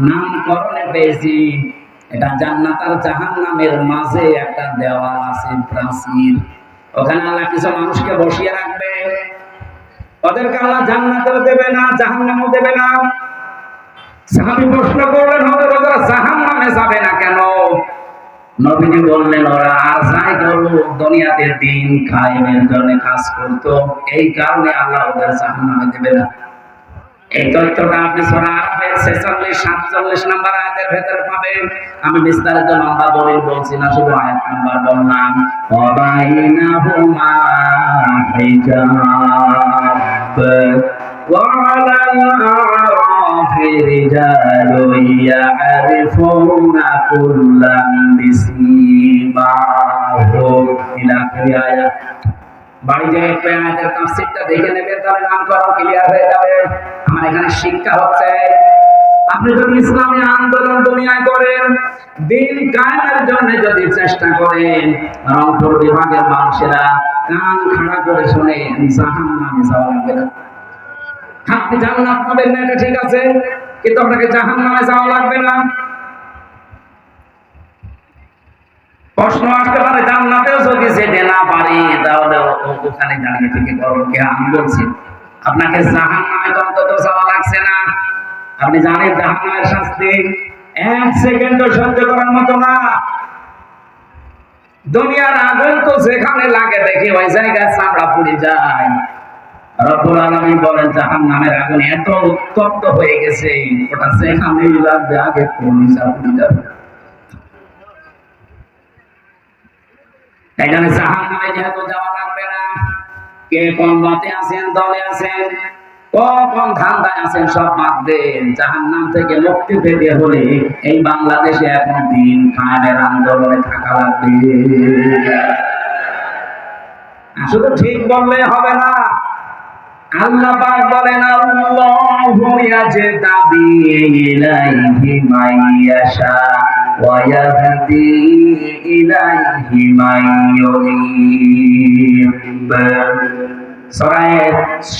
নামকরণে পেয়েছি। এটা জান্নাত আর জাহান্নামের মাঝে একটা দেওয়াল আছে প্রাচীর। ওখানে আল্লাহ কিছু মানুষকে বসিয়ে রাখবে। ওদেরকে আল্লাহ দেবে না, জাহান্নামও দেবে না। বললেন, ওরা দুনিয়াতে দিন কায়েমের জন্য কাজ করতো। এই কারণে আল্লাহ ওদের জাহান্নামে দেবে না। এই তথ্যটা আপনি সূরা আরাফের 46 47 নাম্বার আয়াতের ভেতরে পাবেন আমি বিস্তারিত লম্বা দলিল বলছি না শুধু আয়াত নাম্বার বললাম ওয়াবাইনাহুমা হিজাব وعلى الأعراف رجال يعرفون كلا بسيماهم إلى آخر آية বাড়ি যে একটু আয়াতের দেখে নেবে, তাহলে নামকরণ ক্লিয়ার হয়ে যাবে। আমার এখানে শিক্ষা হচ্ছে। আপনি যদি ইসলামী আন্দোলন দুনিয়ায় করেন, দিন কায়েমের জন্য যদি চেষ্টা করেন, রংপুর বিভাগের মানুষেরা কান খাড়া করে শুনে জাহান নামে যাওয়া লাগবে না। আপনি জান্নাত পাবেন না, এটা ঠিক আছে, কিন্তু আপনাকে জাহান নামে যাওয়া লাগবে না। প্রশ্ন আসতে পারে, জান্নাতেও যদি যেতে না পারি, তাহলে ওখানে দাঁড়িয়ে থেকে কে আমি বলছি, আপনাকে তো অন্তত যাওয়া লাগছে না। আপনি জানেন শাস্তি এক সহ্য করার মতো না। দুনিয়ার আগুন তো যেখানে লাগে দেখি ওই জায়গায় চামড়া পুড়ে যায় রব্বুল আলামিন বলেন জাহান নামের আগুন এত উত্তপ্ত হয়ে গেছে, ওটা যেখানেই লাগবে আগে পুড়ে যাবে। তাই জন্য জাহান নামে যেহেতু যাওয়া লাগবে না, কে কোন মতে আছেন, দলে আছেন, কখন ধান্দায় আছেন সব বাদ দেন। জাহান নাম থেকে মুক্তি পেতে হলে এই বাংলাদেশে এখন দিন কায়েমের আন্দোলনে থাকা লাগবে। শুধু ঠিক বললে হবে না। আল্লাহ পাক বলেন, আল্লাহু ইয়াজতাবি ওয়া ইয়াহদি ইলাইহি মাইয়ুনিব সূরা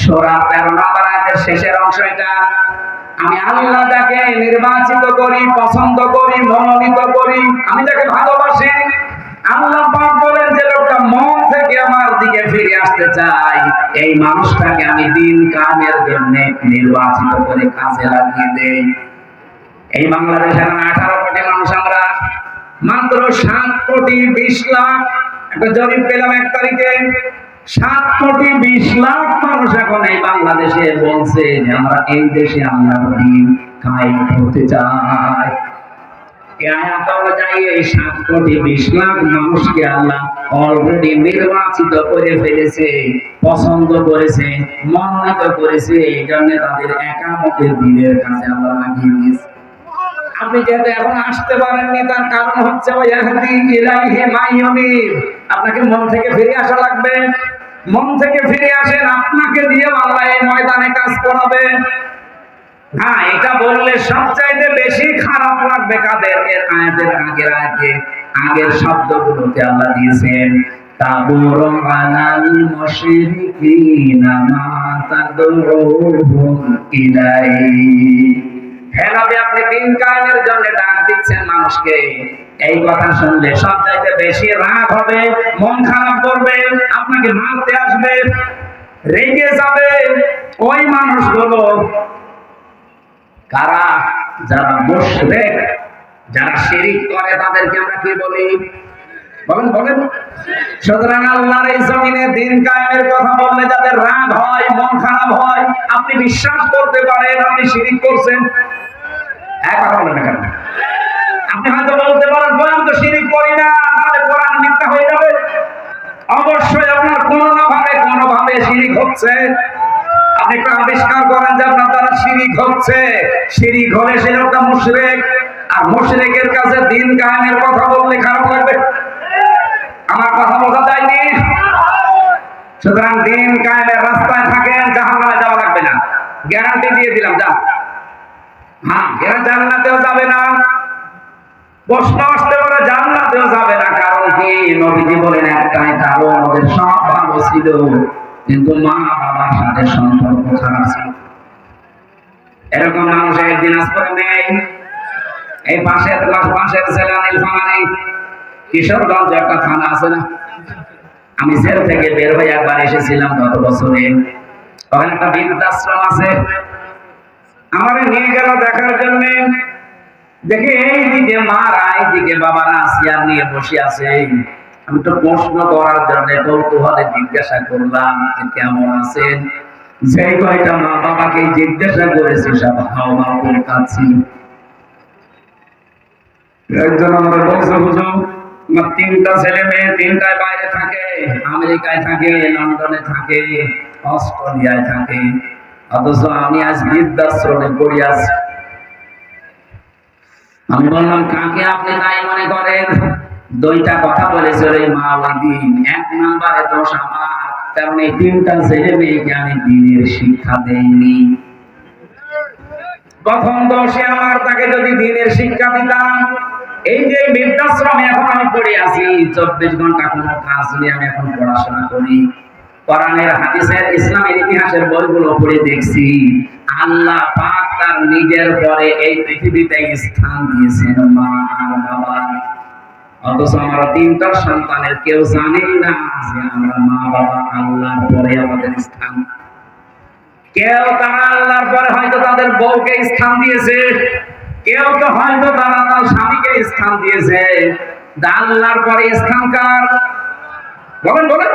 সূরা 13 নম্বর আয়াতের শেষের অংশ এটা। আমি আল্লাহ যাকে নির্বাচিত করি, পছন্দ করি, মনোনীত করি। আমি যাকে ভালোবাসি। আল্লাহ পাক বলেন যে লোকটা মন থেকে আমার দিকে ফিরে আসতে চাই এই মানুষটাকে আমি দিন কামের জন্য নির্বাচিত করে কাজে লাগিয়ে দেই। এই বাংলাদেশে আঠারো কোটি মানুষ আমরা মাত্র সাত কোটি বিশ লাখ। একটা জরিপ পেলাম এক তারিখে। সাত কোটি বিশ লাখ মানুষ এখন এই বাংলাদেশে বলছে যে আমরা এই দেশে আমরা দিন কায়েম চাই। আল্লাহ পছন্দ করেছে, মনোনীত করেছে, এই জন্য তাদের একামতের দিনের কাছে আল্লাহ লাগিয়ে দিয়েছে। আপনি যেহেতু এখন আসতে পারেননি, তার কারণ হচ্ছে ইলাইহি আপনাকে মন থেকে ফিরে আসা লাগবে। মন থেকে ফিরে আসেন, আপনাকে দিয়ে আল্লাহ এই ময়দানে কাজ করাবে। হ্যাঁ এটা বললে সবচাইতে বেশি খারাপ লাগবে কাদের? এর আয়াতের আগের আয়াতে, আগের শব্দগুলোতে আল্লাহ দিয়েছেন তাবুর আলাল মুশরিকিনা মা তাদউহুম ইলাই রেগে যাবে। ওই মানুষগুলো কারা? যারা মুশরিক যারা শিরিক করে তাদেরকে আমরা কি বলি? বলেন বলেন। সুতরাং আল্লাহর এই জমিনে দিন কায়েমের কথা বললে যাদের রাগ হয় মন খারাপ হয় আপনি বিশ্বাস করতে পারেন আপনি শিরিক করছেন। এক কথা বলেন কেন? আপনি হয়তো বলতে পারেন "ভাই, আমি তো শিরিক করি না তাহলে কোরআন মিথ্যা হয়ে যাবে। অবশ্যই আপনার কোনো না ভাবে কোনো ভাবে শিরিক হচ্ছে। আপনি একটু আবিষ্কার করেন যে আপনার দ্বারা শিরিক হচ্ছে। শিরিক হলে সে লোকটা মুশরিক আর মুশরিকের কাছে দিন কায়েমের কথা বললে খারাপ লাগবে। আমার কথা বোঝা যায়নি। সুতরাং দিন কায়েমের রাস্তায় থাকেন, জাহান্নামে যাওয়া লাগবে না। গ্যারান্টি দিয়ে দিলাম যা হ্যাঁ এরা জান্নাতেও যাবে না। প্রশ্ন আসতে পারে, জান্নাতেও যাবে না, কারণ কি? নবীজি বলেন, একটাই সব ভালো ছিল, কিন্তু মা বাবার সাথে সম্পর্ক খারাপ ছিল। এরকম মানুষ নেই। এই পাশের পাশের কিশোরগঞ্জ একটা থানা আছে না। আমি জেল থেকে বের হয়ে একবার এসেছিলাম গত বছরে। ওখানে একটা বৃদ্ধাশ্রম আছে। আমারে নিয়ে গেল দেখার জন্য। দেখে এই দিকে মারা এইদিকে বাবারা চেয়ার নিয়ে বসে আছে। আমি তো প্রশ্ন করার জন্য কৌতূহলে জিজ্ঞাসা করলাম কেমন আছেন? যেই কয়টা মা বাবাকে জিজ্ঞাসা করেছে, সব হাওয়া কাছি একজন আমাদের বলছে, হুজুর আমার তিনটা ছেলে মেয়ে তিনটায় বাইরে থাকে, আমেরিকায় থাকে, লন্ডনে থাকে, অস্ট্রেলিয়ায় থাকে। অথচ আমি আজ বৃদ্ধাশ্রমে পড়ে আছি। আমি বললাম, কাকে আপনি তাই মনে করেন? দুইটা কথা বলেছিল এই মা দিন। এক নম্বরে দোষ আমার, কারণ এই তিনটা ছেলে মেয়েকে আমি দিনের শিক্ষা দেইনি। প্রথম দোষে আমার, তাকে যদি দিনের শিক্ষা দিতাম এই যে বৃদ্ধাশ্রমে এখন আমি পড়ে আছি, চব্বিশ ঘণ্টা কোনো কাজ নেই, আমি এখন পড়াশোনা করি। কোরআনের, হাদিসের, ইসলামের ইতিহাসের বইগুলো পড়ে দেখছি। আল্লাহ পাক তার নিজের পরে এই পৃথিবীতে স্থান দিয়েছেন, মা আর বাবা। অথচ আমরা তিনটা সন্তানের কেউ জানেই না যে আমরা মা, বাবা, আল্লাহর পরে আমাদের স্থান। কেউ তারা আল্লাহর পরে হয়তো তাদের বউকে স্থান দিয়েছে। কেউ তো হয়তো তারা তার স্বামীকে স্থান দিয়েছে তা আল্লাহর পরে স্থান কার বলেন বলেন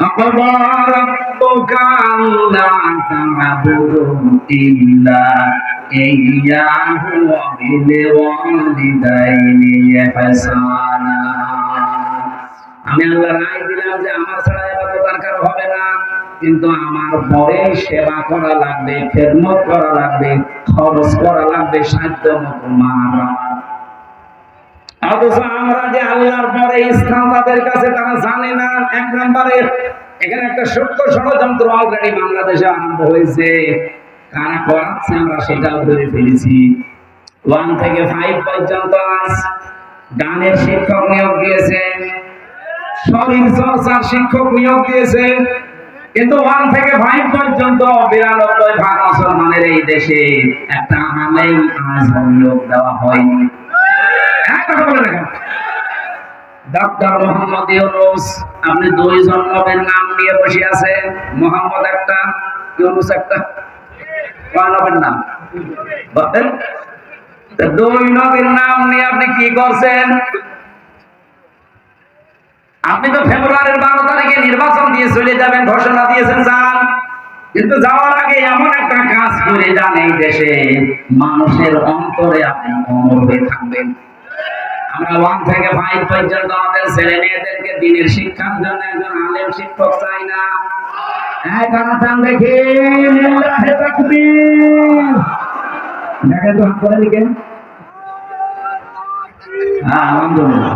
وقضى ربك ألا تعبدوا إلا إياه وبالوالدين إحسانا আমি আল্লাহ রায় দিলাম যে আমার ছাড়া এবার দরকার হবে না কিন্তু আমার পরে সেবা করা লাগবে, খেদমত করা লাগবে, খরচ করা লাগবে, সাধ্য মতো মা অথচ আমরা যে আল্লাহর পরে তাদের কাছে, তারা জানে না। এক নম্বরে, এখানে একটা সত্য ষড়যন্ত্র অলরেডি বাংলাদেশে আরম্ভ হয়েছে। কারা করাচ্ছে আমরা সেটাও ধরে ফেলেছি। ওয়ান থেকে ফাইভ পর্যন্ত আজ গানের শিক্ষক নিয়োগ দিয়েছে, শরীর চর্চার শিক্ষক নিয়োগ দিয়েছে। কিন্তু ওয়ান থেকে ফাইভ পর্যন্ত বিরানব্বই ভাগ মুসলমানের এই দেশে একটা আলেম আজ নিয়োগ দেওয়া হয়নি। ডাক্তার মোহাম্মদ একটা নাম? বলেন। দুই নাম নিয়ে আপনি কি করছেন? আপনি তো ফেব্রুয়ারির বারো তারিখে নির্বাচন দিয়ে চলে যাবেন, ঘোষণা দিয়েছেন যান কিন্তু যাওয়ার আগে এমন একটা কাজ করে যান এই দেশে, মানুষের অন্তরে আপনি অমর হয়ে থাকবেন। আমরা ওয়ান থেকে ফাইভ পর্যন্ত আমাদের ছেলে মেয়েদেরকে দিনের শিক্ষার জন্য একজন আলেম শিক্ষক চাই না। হ্যাঁ দেখে তো হাত করে দিকে হ্যাঁ আলহামদুলিল্লাহ।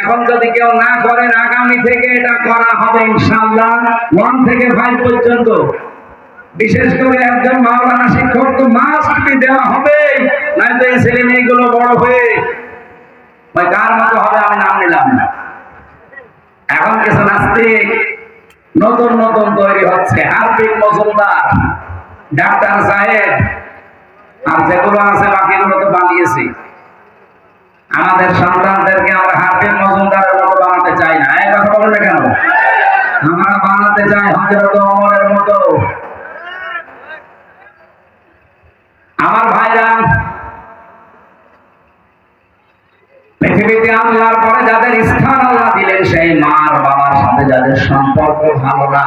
এখন যদি কেউ না করেন আগামী থেকে এটা করা হবে ইনশাআল্লাহ ওয়ান থেকে ফাইভ পর্যন্ত। বিশেষ করে একজন মাওলানা শিক্ষক তো মাস্ট বি দেওয়া হবে নয়তো এই ছেলে মেয়েগুলো বড় হয়ে ওই কার মতো হবে আমি নাম নিলাম না। এখন কিছু নাস্তিক নতুন নতুন তৈরি হচ্ছে হার্দিক মজুমদার, ডাক্তার সাহেব, আর যেগুলো আছে বাকিগুলো তো বানিয়েছি। আমাদের সন্তানদেরকে আমরা হার্দিক মজুমদারের মতো বানাতে চাই না। এই কথা বলবে কেন? আমরা বানাতে চাই হজরত অমরের মতো। আমার ভাইরা, পৃথিবীতে আল্লাহর পরে যাদের স্থান আল্লাহ দিলেন, সেই মার বাবার সাথে যাদের সম্পর্ক ভালো না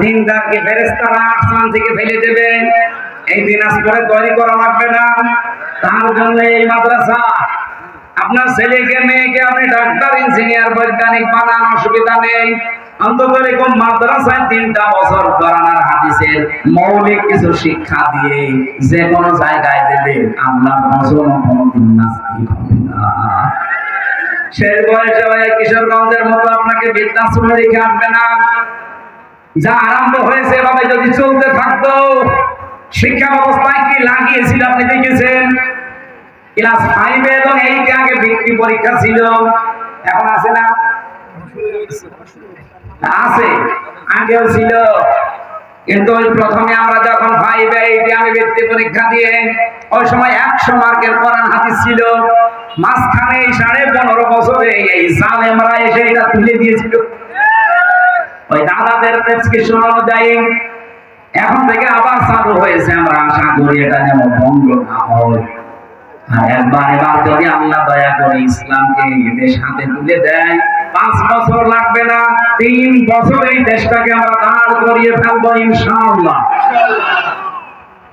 দিনদারকে ফেরেস্তারা আসমান থেকে ফেলে দেবে এই দিনাজপুরে তৈরি করা লাগবে না। তার জন্য এই মাদ্রাসা, আপনার ছেলেকে, মেয়েকে আপনি ডাক্তার, ইঞ্জিনিয়ার, বৈজ্ঞানিক বানান, অসুবিধা নেই। কিশোরগঞ্জের মতো আপনাকে বৃদ্ধাশ্রমে রেখে আসবে না। যা আরম্ভ হয়েছে এভাবে যদি চলতে থাকতো, শিক্ষা ব্যবস্থায় কি লাগিয়েছিল আপনি দেখেছেন? ক্লাস ফাইভে এবং এইটে আগে বৃত্তি পরীক্ষা ছিল। এখন আছে না? আছে, আগেও ছিল। কিন্তু ওই প্রথমে আমরা যখন ফাইভে এইটে আমি বৃত্তি পরীক্ষা দিয়ে ওই সময় একশো মার্কের কোরআন হাদিস ছিল। মাঝখানে সাড়ে পনেরো বছরে এই জালেমরা এসে এটা তুলে দিয়েছিল। ওই দাদাদের প্রেসক্রিপশন অনুযায়ী এখন থেকে আবার চালু হয়েছে আমরা আশা করি এটা যেন বন্ধ না হয়। একবার এবার যদি আল্লাহ দয়া করে ইসলামকে এদের সাথে তুলে দেয়, পাঁচ বছর লাগবে না, তিন বছর এই দেশটাকে আমরা দাঁড় করিয়ে ফেলব ইনশাআল্লাহ।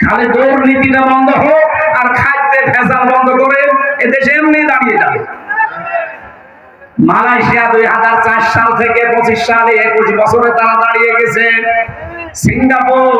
খালি দুর্নীতিটা বন্ধ হোক আর খাদ্যে ভেজাল বন্ধ করে এদেশে এমনি দাঁড়িয়ে যাবে। মালয়েশিয়া দুই হাজার চার সাল থেকে পঁচিশ সালে একুশ বছরে তারা দাঁড়িয়ে গেছে। সিঙ্গাপুর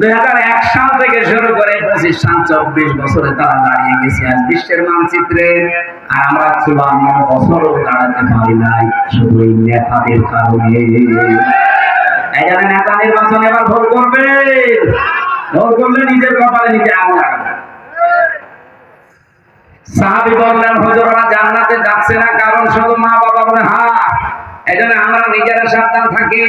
দুই হাজার এক সাল থেকে শুরু করে পঁচিশ সাল, চব্বিশ বছরে তারা দাঁড়িয়ে গেছে আজ বিশ্বের মানচিত্রে। আর আমরা চুয়ান্ন বছরও দাঁড়াতে পারি নাই, শুধু এই নেতাদের কারণে। জন্য নেতা নির্বাচন এবার ভোট করবে। ভোট করলে নিজের কপালে নিজে আগুন লাগাবে। সাহাবি বললেন হুজুররা জান্নাতে যাচ্ছে না, কারণ শুধু মা বাবা বলে হ্যাঁ এজন্য আমরা নিজেরা সাবধান থাকি।